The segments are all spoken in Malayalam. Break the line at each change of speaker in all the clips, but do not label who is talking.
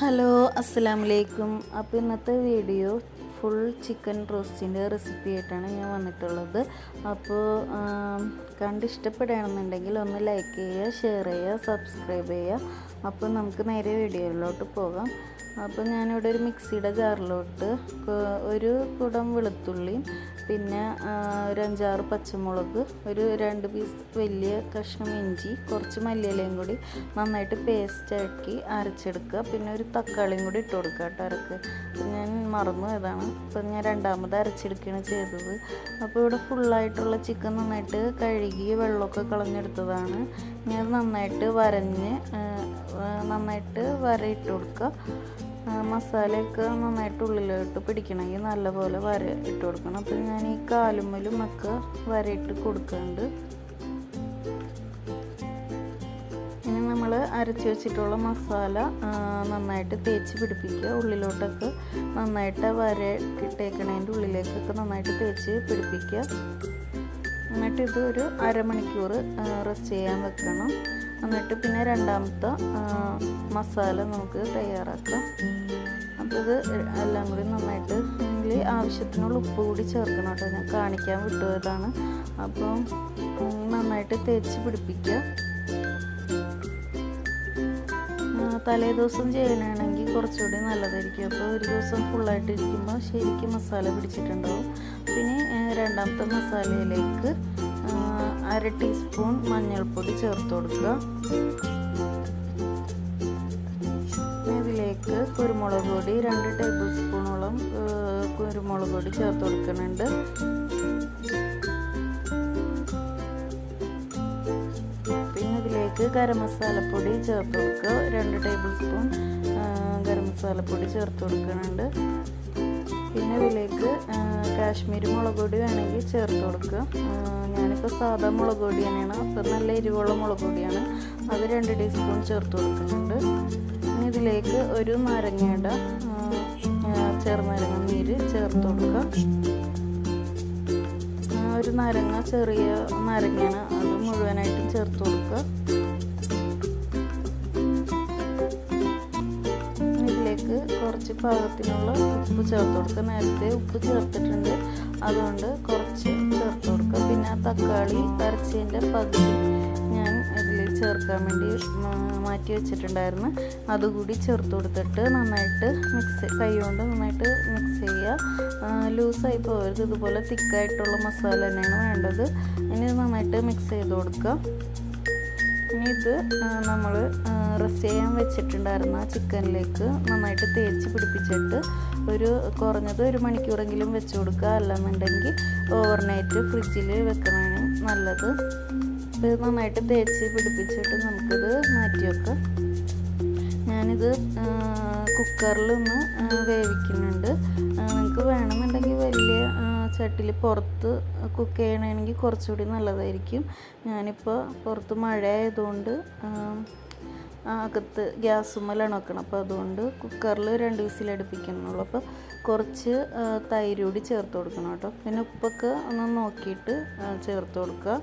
ഹലോ അസ്സലാമു വലൈക്കും അപ്പോൾ ഇന്നത്തെ വീഡിയോ ഫുൾ ചിക്കൻ റോസ്റ്റിന്റെ റെസിപ്പി ആയിട്ടാണ് ഞാൻ വന്നിട്ടുള്ളത്. അപ്പോൾ കണ്ട് ഇഷ്ടപ്പെടുകയാണെന്നുണ്ടെങ്കിൽ ഒന്ന് ലൈക്ക് ചെയ്യുക ഷെയർ ചെയ്യുക സബ്സ്ക്രൈബ് ചെയ്യുക. അപ്പോൾ നമുക്ക് നേരെ വീഡിയോയിലോട്ട് പോകാം. അപ്പോൾ ഞാനിവിടെ ഒരു മിക്സിയുടെ ജാറിലോട്ട് ഒരു കുടം വെളുത്തുള്ളി പിന്നെ ഒരു അഞ്ചാറ് പച്ചമുളക് ഒരു രണ്ട് പീസ് വലിയ കഷ്ണം ഇഞ്ചി കുറച്ച് മല്ലിയിലയും കൂടി നന്നായിട്ട് പേസ്റ്റ് ആക്കി അരച്ചെടുക്കുക. പിന്നെ ഒരു തക്കാളിയും കൂടി ഇട്ട് കൊടുക്കുക കേട്ടോ അരക്ക്. ഞാൻ മറന്നു ഇതാണ് അപ്പം ഞാൻ രണ്ടാമത് അരച്ചെടുക്കുകയാണ് ചെയ്തത്. അപ്പോൾ ഇവിടെ ഫുള്ളായിട്ടുള്ള ചിക്കൻ നന്നായിട്ട് കഴുകി വെള്ളമൊക്കെ കളഞ്ഞെടുത്തതാണ്. ഞാൻ നന്നായിട്ട് വരഞ്ഞ് നന്നായിട്ട് വരയിട്ട് കൊടുക്കുക. മസാലയൊക്കെ നന്നായിട്ട് ഉള്ളിലോട്ട് പിടിക്കണമെങ്കിൽ നല്ലപോലെ വര ഇട്ട് കൊടുക്കണം. അപ്പം ഞാൻ ഈ കാലുമ്മലും ഒക്കെ വരയിട്ട് കൊടുക്കുന്നുണ്ട്. ഇനി നമ്മൾ അരച്ച് വെച്ചിട്ടുള്ള മസാല നന്നായിട്ട് തേച്ച് പിടിപ്പിക്കുക. ഉള്ളിലോട്ടൊക്കെ നന്നായിട്ട് വര ഇട്ടേക്കണതിന്റെ ഉള്ളിലേക്കൊക്കെ നന്നായിട്ട് തേച്ച് പിടിപ്പിക്കുക. എന്നിട്ട് ഇത് ഒരു അരമണിക്കൂർ റെസ്റ്റ് ചെയ്യാൻ വെക്കണം. എന്നിട്ട് പിന്നെ രണ്ടാമത്തെ മസാല നമുക്ക് തയ്യാറാക്കാം. അപ്പോൾ ഇത് എല്ലാം കൂടി നന്നായിട്ട് ഇതിൽ ആവശ്യത്തിനുള്ള ഉപ്പ് കൂടി ചേർക്കണം കേട്ടോ. ഞാൻ കാണിക്കാൻ വിട്ടുപോയതാണ്. അപ്പോൾ നന്നായിട്ട് തേച്ച് പിടിപ്പിക്കുക. തലേ ദിവസം ചെയ്യണമെങ്കിൽ കുറച്ചുകൂടി നല്ലതായിരിക്കും. അപ്പോൾ ഒരു ദിവസം ഫുള്ളായിട്ട് ഇരിക്കുമ്പോൾ ശരിക്കും മസാല പിടിച്ചിട്ടുണ്ടാവും. പിന്നെ രണ്ടാമത്തെ മസാലയിലേക്ക് അര ടീസ്പൂൺ മഞ്ഞൾപ്പൊടി ചേർത്ത് കൊടുക്കുക. ഇതിലേക്ക് കുരുമുളക് പൊടി രണ്ട് ടേബിൾ സ്പൂണോളം കുരുമുളക് പൊടി ചേർത്ത് കൊടുക്കുന്നുണ്ട്. പിന്നെ ഇതിലേക്ക് ഗരം മസാലപ്പൊടി ചേർത്ത് കൊടുക്കുക. രണ്ട് ടേബിൾ സ്പൂൺ ഗരം മസാലപ്പൊടി ചേർത്ത് കൊടുക്കുന്നുണ്ട്. പിന്നെ ഇതിലേക്ക് കാശ്മീരി മുളക് പൊടി വേണമെങ്കിൽ ചേർത്ത് കൊടുക്കുക ഞാനിപ്പോൾ സാധാ മുളക് പൊടി തന്നെയാണ്. അപ്പം നല്ല എരിവുള്ള മുളക് പൊടിയാണ്. അത് രണ്ട് ടീസ്പൂൺ ചേർത്ത് കൊടുക്കുന്നുണ്ട് ഇനി ഇതിലേക്ക് ഒരു നാരങ്ങയുടെ ചെറുനാരങ്ങ നീര് ചേർത്ത് കൊടുക്കുക ഒരു നാരങ്ങ ചെറിയ നാരങ്ങയാണ്. അത് മുഴുവനായിട്ട് ചേർത്ത് കൊടുക്കുക. കുറച്ച് പാകത്തിനുള്ള ഉപ്പ് ചേർത്ത് കൊടുക്കുക. നേരത്തെ ഉപ്പ് ചേർത്തിട്ടുണ്ട്. അതുകൊണ്ട് കുറച്ച് ചേർത്ത് കൊടുക്കുക. പിന്നെ തക്കാളി അരച്ചതിന്റെ പകുതി ഞാൻ ഇതിൽ ചേർക്കാൻ വേണ്ടി മാറ്റി വെച്ചിട്ടുണ്ടായിരുന്നു. അതുകൂടി ചേർത്ത് കൊടുത്തിട്ട് നന്നായിട്ട് മിക്സ് കൈ കൊണ്ട് നന്നായിട്ട് മിക്സ് ചെയ്യുക. ലൂസായി പോകരുത്. ഇതുപോലെ തിക്കായിട്ടുള്ള മസാല തന്നെയാണ് വേണ്ടത്. ഇനി നന്നായിട്ട് മിക്സ് ചെയ്ത് കൊടുക്കുക. ഇനി ഇത് നമ്മൾ റെസ്റ്റ് ചെയ്യാൻ വെച്ചിട്ടുണ്ടായിരുന്ന ചിക്കനിലേക്ക് നന്നായിട്ട് തേച്ച് പിടിപ്പിച്ചിട്ട് ഒരു കുറഞ്ഞത് ഒരു മണിക്കൂറെങ്കിലും വെച്ച് കൊടുക്കുക. അല്ലെന്നുണ്ടെങ്കിൽ ഓവർനൈറ്റ് ഫ്രിഡ്ജിൽ വെക്കുന്നതാണ് നല്ലത്. ഇത് നന്നായിട്ട് തേച്ച് പിടിപ്പിച്ചിട്ട് നമുക്കിത് മാറ്റി വെക്കാം. ഞാനിത് കുക്കറിലൊന്ന് വേവിക്കുന്നുണ്ട്. നിങ്ങൾക്ക് വേണമെന്നുണ്ടെങ്കിൽ വലിയ ചട്ടിൽ പുറത്ത് കുക്ക് ചെയ്യണമെങ്കിൽ കുറച്ചുകൂടി നല്ലതായിരിക്കും. ഞാനിപ്പോൾ പുറത്ത് മഴ ആയതുകൊണ്ട് അകത്ത് ഗ്യാസുമ്മലാണ് വെക്കണം അപ്പോൾ അതുകൊണ്ട് കുക്കറിൽ രണ്ട് വിസിൽ വിസിലടുപ്പിക്കണുള്ളൂ അപ്പോൾ കുറച്ച് തൈര് കൂടി ചേർത്ത് കൊടുക്കണം കേട്ടോ. പിന്നെ ഉപ്പൊക്കെ ഒന്ന് നോക്കിയിട്ട് ചേർത്ത് കൊടുക്കുക.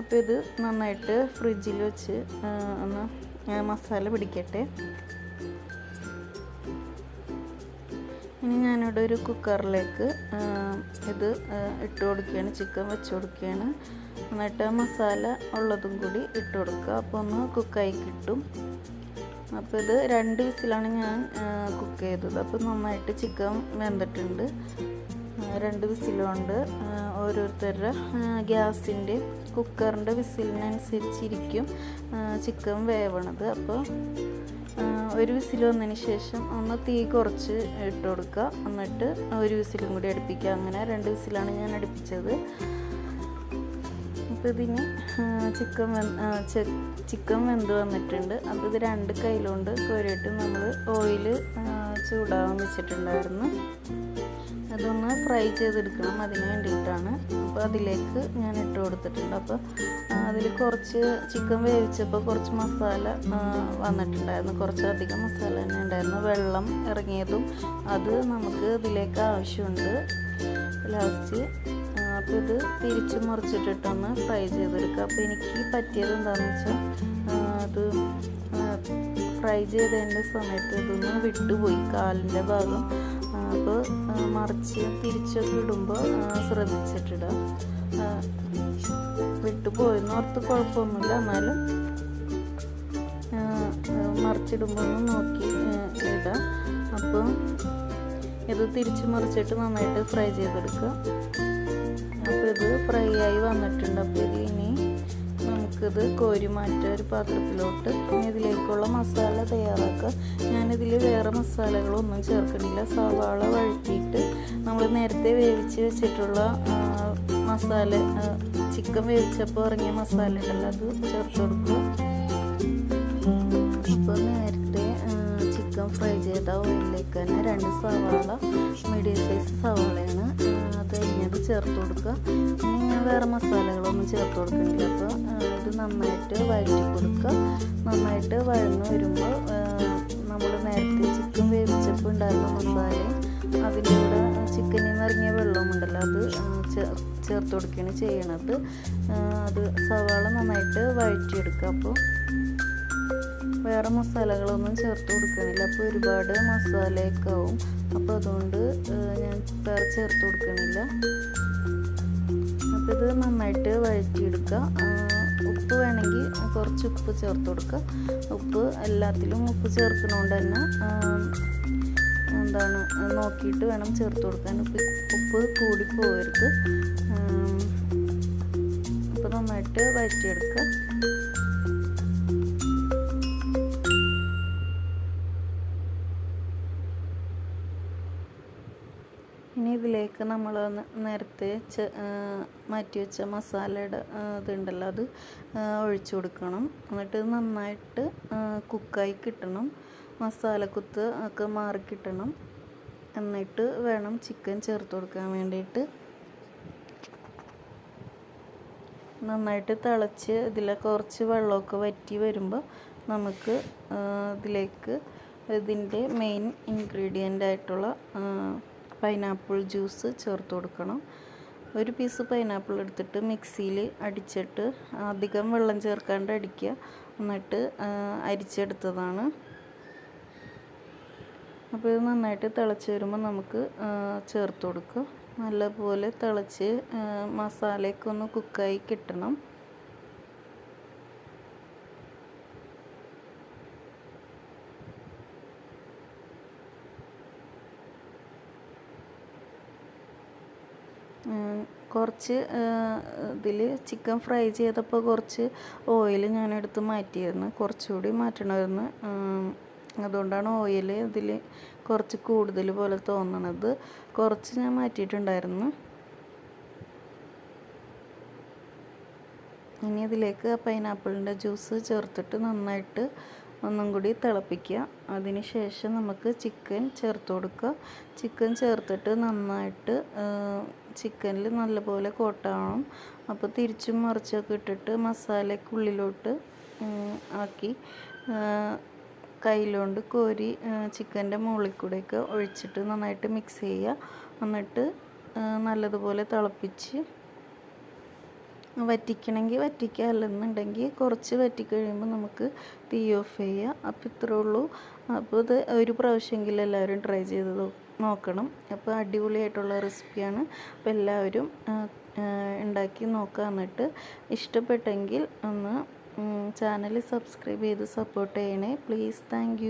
അപ്പോൾ ഇത് നന്നായിട്ട് ഫ്രിഡ്ജിൽ വെച്ച് ഒന്ന് മസാല പിടിക്കട്ടെ. ഞാനിവിടെ ഒരു കുക്കറിലേക്ക് ഇത് ഇട്ട് കൊടുക്കുകയാണ്. ചിക്കൻ വെച്ച് കൊടുക്കുകയാണ്. എന്നിട്ട് മസാല ഉള്ളതും കൂടി ഇട്ട് കൊടുക്കുക. അപ്പോൾ ഒന്ന് കുക്കായി കിട്ടും. അപ്പോൾ ഇത് രണ്ട് വിസിലാണ് ഞാൻ കുക്ക് ചെയ്തത്. അപ്പോൾ നന്നായിട്ട് ചിക്കൻ വെന്തിട്ടുണ്ട്. രണ്ട് വിസിലുകൊണ്ട് ആ, ഓരോരുത്തരുടെ ഗ്യാസിന്റെ കുക്കറിന്റെ വിസിലിനനുസരിച്ചിരിക്കും ചിക്കൻ വേവണത്. അപ്പോൾ ഒരു വിസിൽ വന്നതിന് ശേഷം ഒന്ന് തീ കുറച്ച് ഇട്ട് കൊടുക്കുക. എന്നിട്ട് ഒരു വിസിലും കൂടി അടുപ്പിക്കുക. അങ്ങനെ രണ്ട് വിസിലാണ് ഞാൻ അടുപ്പിച്ചത്. അപ്പോൾ ഇതിന് ചിക്കൻ ചിക്കൻ വെന്ത് വന്നിട്ടുണ്ട്. അപ്പോൾ ഇത് രണ്ട് കയ്യിലുകൊണ്ട് കോരിയിട്ട് നമ്മൾ ഓയിൽ ചൂടാവാൻ വെച്ചിട്ടുണ്ടായിരുന്നു. അതൊന്ന് ഫ്രൈ ചെയ്തെടുക്കണം അതിന് വേണ്ടിയിട്ടാണ്. അപ്പോൾ അതിലേക്ക് ഞാൻ ഇട്ട് കൊടുത്തിട്ടുണ്ട്. അപ്പോൾ അതിൽ കുറച്ച് ചിക്കൻ വേവിച്ചപ്പോൾ കുറച്ച് മസാല വന്നിട്ടുണ്ടായിരുന്നു. കുറച്ചധികം മസാല തന്നെ ഉണ്ടായിരുന്നു. വെള്ളം ഇറങ്ങിയതും അത് നമുക്ക് ഇതിലേക്ക് ആവശ്യമുണ്ട്. ലാസ്റ്റ് അപ്പോൾ ഇത് തിരിച്ച് മുറിച്ചിട്ടിട്ടൊന്ന് ഫ്രൈ ചെയ്തെടുക്കുക അപ്പോൾ എനിക്ക് പറ്റിയത് എന്താണെന്ന് വെച്ചാൽ അത് ഫ്രൈ ചെയ്തതിന്റെ സമയത്ത് ഇതൊന്ന് വിട്ടുപോയി കാലിന്റെ ഭാഗം. അപ്പോൾ മറിച്ച് തിരിച്ചൊക്കെ ഇടുമ്പോൾ ശ്രദ്ധിച്ചിട്ടിടുക. ആ, വിട്ടുപോയെന്ന് ഓർത്ത് കുഴപ്പമൊന്നുമില്ല. എന്നാലും മറിച്ചിടുമ്പോൾ ഒന്ന് നോക്കി ഇടാം അപ്പോൾ ഇത് തിരിച്ച് മറിച്ചിട്ട് നന്നായിട്ട് ഫ്രൈ ചെയ്തെടുക്കുക. അപ്പോൾ ഇത് ഫ്രൈ ആയി വന്നിട്ടുണ്ട്. അപ്പോൾ ഇത് ഇനി നമുക്കിത് കോരി മാറ്റുക ഒരു പാത്രത്തിലോട്ട് പിന്നെ ഇതിലേക്കുള്ള മസാല തയ്യാറാക്കുക. ഞാനിതിൽ വേറെ മസാലകളൊന്നും ചേർക്കുന്നില്ല സവാള വഴറ്റിയിട്ട് നമ്മൾ നേരത്തെ വേവിച്ച് വെച്ചിട്ടുള്ള മസാല ചിക്കൻ വേവിച്ചപ്പോൾ ഇറങ്ങിയ മസാല ഉണ്ടല്ലോ അത് ചേർത്ത് കൊടുക്കും അപ്പോൾ നേരത്തെ ചിക്കൻ ഫ്രൈ ചെയ്ത ഓയിലിലേക്ക് തന്നെ രണ്ട് സവാള മീഡിയം സൈസ് സവാളയാണ് അത് അരിഞ്ഞത് ചേർത്ത് കൊടുക്കുക. ഇനി ഞാൻ വേറെ മസാലകളൊന്നും ചേർത്ത് കൊടുക്കുന്നില്ല അപ്പോൾ നന്നായിട്ട് വഴറ്റി കൊടുക്കുക. നന്നായിട്ട് വഴന്ന് വരുമ്പോൾ നമ്മൾ നേരത്തെ ചിക്കൻ വേവിച്ചപ്പോൾ ഉണ്ടായിരുന്ന മസാലയും അതിന്റെ കൂടെ ചിക്കനിൽ നിന്ന് ഇറങ്ങിയ വെള്ളമുണ്ടല്ലോ അത് ചേർത്ത് കൊടുക്കുകയാണ് ചെയ്യണത്. അത് സവാള നന്നായിട്ട് വഴറ്റിയെടുക്കുക. അപ്പോൾ വേറെ മസാലകളൊന്നും ചേർത്ത് കൊടുക്കണില്ല. അപ്പോൾ ഒരുപാട് മസാലയൊക്കെ ആവും. അപ്പോൾ അതുകൊണ്ട് ഞാൻ വേറെ ചേർത്ത് കൊടുക്കണില്ല. അപ്പോൾ ഇത് നന്നായിട്ട് വഴറ്റിയെടുക്കുക. വേണമെങ്കിൽ കുറച്ച് ഉപ്പ് ചേർത്ത് കൊടുക്കുക ഉപ്പ് എല്ലാത്തിലും ഉപ്പ് ചേർക്കണോണ്ട് തന്നെ എന്താണ് നോക്കിയിട്ട് വേണം ചേർത്ത് കൊടുക്കാൻ. ഉപ്പ് ഉപ്പ് കൂടി അപ്പോൾ നന്നായിട്ട് വഴറ്റിയെടുക്കുക ഇനി ഇതിലേക്ക് നമ്മൾ നേരത്തെ മാറ്റി വെച്ച മസാലയുടെ ഇതുണ്ടല്ലോ അത് ഒഴിച്ചു കൊടുക്കണം. എന്നിട്ട് നന്നായിട്ട് കുക്കായി കിട്ടണം. മസാലക്കുത്ത് ഒക്കെ മാറി കിട്ടണം. എന്നിട്ട് വേണം ചിക്കൻ ചേർത്ത് കൊടുക്കാൻ വേണ്ടിയിട്ട്. നന്നായിട്ട് തിളച്ച് ഇതിലെ കുറച്ച് വെള്ളമൊക്കെ വറ്റി വരുമ്പോൾ നമുക്ക് ഇതിലേക്ക് ഇതിന്റെ മെയിൻ ഇൻഗ്രീഡിയന്റ് ആയിട്ടുള്ള പൈനാപ്പിൾ ജ്യൂസ് ചേർത്ത് കൊടുക്കണം. ഒരു പീസ് പൈനാപ്പിൾ എടുത്തിട്ട് മിക്സിയിൽ അടിച്ചിട്ട് അധികം വെള്ളം ചേർക്കാണ്ട് അടിക്കുക. എന്നിട്ട് അരിച്ചെടുത്തതാണ്. അപ്പോൾ ഇത് നന്നായിട്ട് തിളച്ച് വരുമ്പോൾ നമുക്ക് ചേർത്ത് കൊടുക്കുക. നല്ലപോലെ തിളച്ച് മസാലയൊക്കെ ഒന്ന് കുക്കായി കിട്ടണം. കുറച്ച് ഇതിൽ ചിക്കൻ ഫ്രൈ ചെയ്തപ്പോൾ കുറച്ച് ഓയിൽ ഞാൻ എടുത്ത് മാറ്റിയിരുന്നു. കുറച്ചുകൂടി മാറ്റണമായിരുന്നു. അതുകൊണ്ടാണ് ഓയിൽ ഇതിൽ കുറച്ച് കൂടുതൽ പോലെ തോന്നണത്. കുറച്ച് ഞാൻ മാറ്റിയിട്ടുണ്ടായിരുന്നു. ഇനി ഇതിലേക്ക് പൈനാപ്പിളിന്റെ ജ്യൂസ് ചേർത്തിട്ട് നന്നായിട്ട് ഒന്നും കൂടി തിളപ്പിക്കുക. അതിന് ശേഷം നമുക്ക് ചിക്കൻ ചേർത്ത് കൊടുക്കുക. ചിക്കൻ ചേർത്തിട്ട് നന്നായിട്ട് ചിക്കനിൽ നല്ലപോലെ കോട്ടാവണം അപ്പോൾ തിരിച്ചും മറിച്ചൊക്കെ ഇട്ടിട്ട് മസാലയ്ക്ക് ഉള്ളിലോട്ട് ആക്കി കയ്യിലോണ്ട് കോരി ചിക്കന്റെ മുകളിൽ കൂടെയൊക്കെ ഒഴിച്ചിട്ട് നന്നായിട്ട് മിക്സ് ചെയ്യുക. എന്നിട്ട് നല്ലതുപോലെ തിളപ്പിച്ച് വറ്റിക്കണമെങ്കിൽ വറ്റിക്കുക. അല്ലെന്നുണ്ടെങ്കിൽ കുറച്ച് വറ്റിക്കഴിയുമ്പോൾ നമുക്ക് തീ ഓഫ് ചെയ്യുക. അപ്പോൾ ഇത്രേ ഉള്ളൂ. അപ്പോൾ ഇത് ഒരു പ്രാവശ്യമെങ്കിലും എല്ലാവരും ട്രൈ ചെയ്ത് നോക്കണം. അപ്പോൾ അടിപൊളിയായിട്ടുള്ള റെസിപ്പിയാണ് അപ്പോൾ എല്ലാവരും ഉണ്ടാക്കി നോക്കുക എന്നിട്ട് ഇഷ്ടപ്പെട്ടെങ്കിൽ ഒന്ന് ചാനൽ സബ്സ്ക്രൈബ് ചെയ്ത് സപ്പോർട്ട് ചെയ്യണേ. Please thank